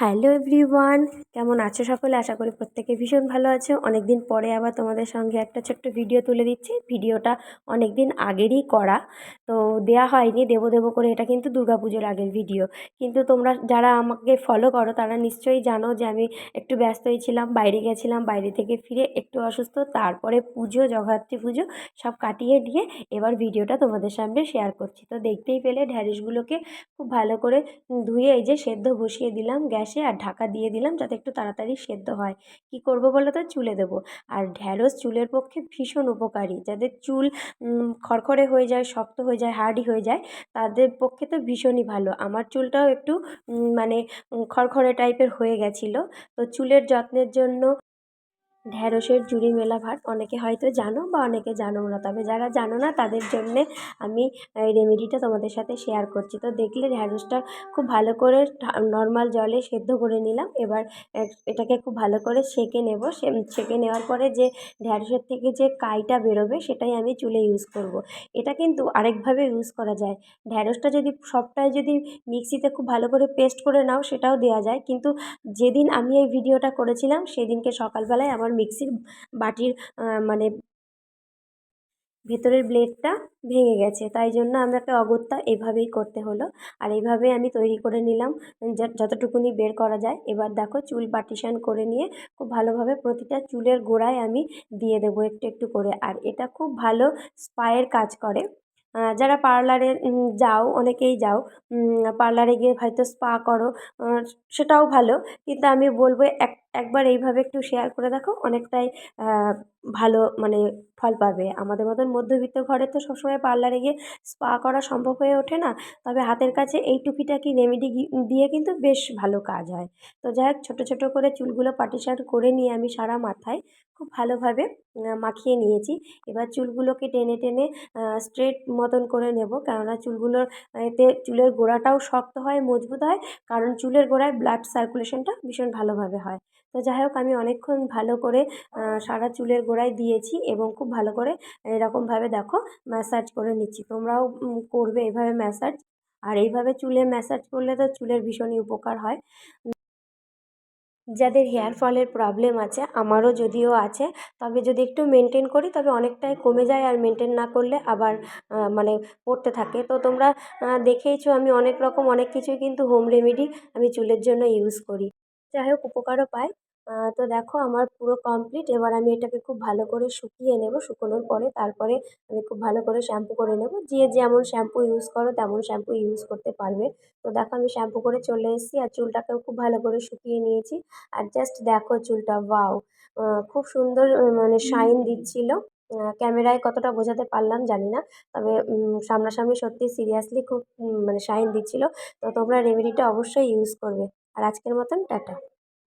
Hello everyone, কেমন আছো সকলে? আশা করি প্রত্যেকে ভীষণ ভালো আছো। অনেক দিন পরে আবার তোমাদের সঙ্গে একটা ছোট্ট ভিডিও তুলে দিচ্ছি। ভিডিওটা অনেক দিন আগেরই করা। তো দেয়া হয়নি, দেবো দেবো করে এটা কিন্তু দুর্গা পুজোর আগের ভিডিও কিন্তু তোমরা যারা আমাকে ফলো করো, তারা নিশ্চয়ই জানো যে আমি একটু ব্যস্তই ছিলাম, বাইরে গেছিলাম, বাইরে থেকে ফিরে একটু অসুস্থ, তারপরে পুজো, জগদ্ধাত্রী পুজো সব কাটিয়ে দিয়ে এবার ভিডিওটা তোমাদের সামনে শেয়ার করছি। তো দেখতেই পেলে ঢ্যাঁড়সগুলোকে খুব ভালো করে ধুয়ে এই যে সেদ্ধ বসিয়ে দিলাম গ্যাসে আর ঢাকা দিয়ে দিলাম যাতে একটু তাড়াতাড়ি সেদ্ধ হয়। কি করব বলো তো? চুলে দেবো। আর ঢ্যাঁড়স চুলের পক্ষে ভীষণ উপকারী। যাদের চুল খড়খড়ে হয়ে যায়, শক্ত হয়ে যায় হার্ডি হয়ে যায়, তাদের পক্ষে তো ভীষণই ভালো। আমার চুলটাও একটু মানে খড়খড়ে টাইপের হয়ে গেছিল। তো চুলের যত্নের জন্য ঢ্যাঁড়সের জুড়ি মেলা ভাত অনেকে হয়তো জানো বা অনেকে জানো না। তবে যারা জানো না, তাদের জন্যে আমি রেমেডিটা তোমাদের সাথে শেয়ার করছি। তো দেখলে ঢ্যাঁড়সটা খুব ভালো করে নর্মাল জলে সেদ্ধ করে নিলাম। এবার এটাকে খুব ভালো করে সেঁকে নেব। সেঁকে নেওয়ার পরে যে ঢ্যাঁড়সের থেকে যে কাইটা বেরোবে, সেটাই আমি চুলে ইউজ করব। এটা কিন্তু আরেকভাবে ইউজ করা যায়। ঢ্যাঁড়সটা যদি সবটাই যদি মিক্সিতে খুব ভালো করে পেস্ট করে নাও, সেটাও দেওয়া যায়। কিন্তু যেদিন আমি এই ভিডিওটা করেছিলাম, সেদিনকে সকালবেলায় আমার মিক্সির বাটির মানে ভেতরের ব্লেডটা ভেঙে গেছে। তাই জন্য আমাকে অগত্যা এভাবেই করতে হলো। আর এইভাবে আমি তৈরি করে নিলাম। যতটুকুনি বের করা যায়। এবার দেখো চুল পার্টিশান করে নিয়ে খুব ভালোভাবে প্রতিটা চুলের গোড়ায় আমি দিয়ে দেবো একটু একটু করে। আর এটা খুব ভালো স্পায়ের কাজ করে। যারা পার্লারে যাও, অনেকেই যাও পার্লারে গিয়ে হয়তো স্পা করো সেটাও ভালো। কিন্তু আমি বলব এক, একবার এইভাবে একটু শেয়ার করে দেখো, অনেকটাই ভালো মানে ফল পাবে। আমাদের মতন মধ্যবিত্ত ঘরে তো সবসময় পার্লারে গিয়ে স্পা করা সম্ভব হয়ে ওঠে না। তবে হাতের কাছে এই টুকিটাকি রেমেডি দিয়ে কিন্তু বেশ ভালো কাজ হয়। তো যাই হোক, ছোটো ছোটো করে চুলগুলো পাটিসার করে নিয়ে আমি সারা মাথায় খুব ভালোভাবে মাখিয়ে নিয়েছি। এবার চুলগুলোকে টেনে টেনে স্ট্রেট মতন করে নেব। কেননা চুলগুলোর এতে চুলের গোড়াটাও শক্ত হয়, মজবুত হয়। কারণ চুলের গোড়ায় ব্লাড সার্কুলেশনটা ভীষণ ভালোভাবে হয়। তো যাই হোক, আমি অনেকক্ষণ ভালো করে সারা চুলের গোড়ায় দিয়েছি এবং খুব ভালো করে এরকমভাবে দেখো ম্যাসাজ করে নিচ্ছি। তোমরাও করবে এভাবে ম্যাসাজ আর এইভাবে চুলে ম্যাসাজ করলে তো চুলের ভীষণই উপকার হয়। যাদের হেয়ার ফলের প্রবলেম আছে, আমারও যদিও আছে, তবে যদি একটু মেনটেন করি, তবে অনেকটাই কমে যায় আর মেনটেন না করলে আবার মানে পড়তে থাকে। তো তোমরা দেখেইছো আমি অনেক রকম অনেক কিছুই কিন্তু হোম রেমেডি আমি চুলের জন্য ইউজ করি। যাই হোক উপকারও পাই। তো দেখো আমার পুরো কমপ্লিট এবার আমি এটাকে খুব ভালো করে শুকিয়ে নেব শুকোনোর পরে। তারপরে আমি খুব ভালো করে শ্যাম্পু করে নেব। যে যেমন শ্যাম্পু ইউজ করো, তেমন শ্যাম্পু ইউজ করতে পারবে। তো দেখো আমি শ্যাম্পু করে চলে এসেছি আর চুলটাকেও খুব ভালো করে শুকিয়ে নিয়েছি। আর জাস্ট দেখো চুলটা ওয়াও খুব সুন্দর মানে শাইন দিচ্ছিল। ক্যামেরায় কতটা বোঝাতে পারলাম জানি না। তবে সামনাসামনি সত্যি সিরিয়াসলি খুব মানে শাইন দিচ্ছিল। তো তোমরা রেমেডিটা অবশ্যই ইউজ করবে। আর আজকের মতন, টাটা!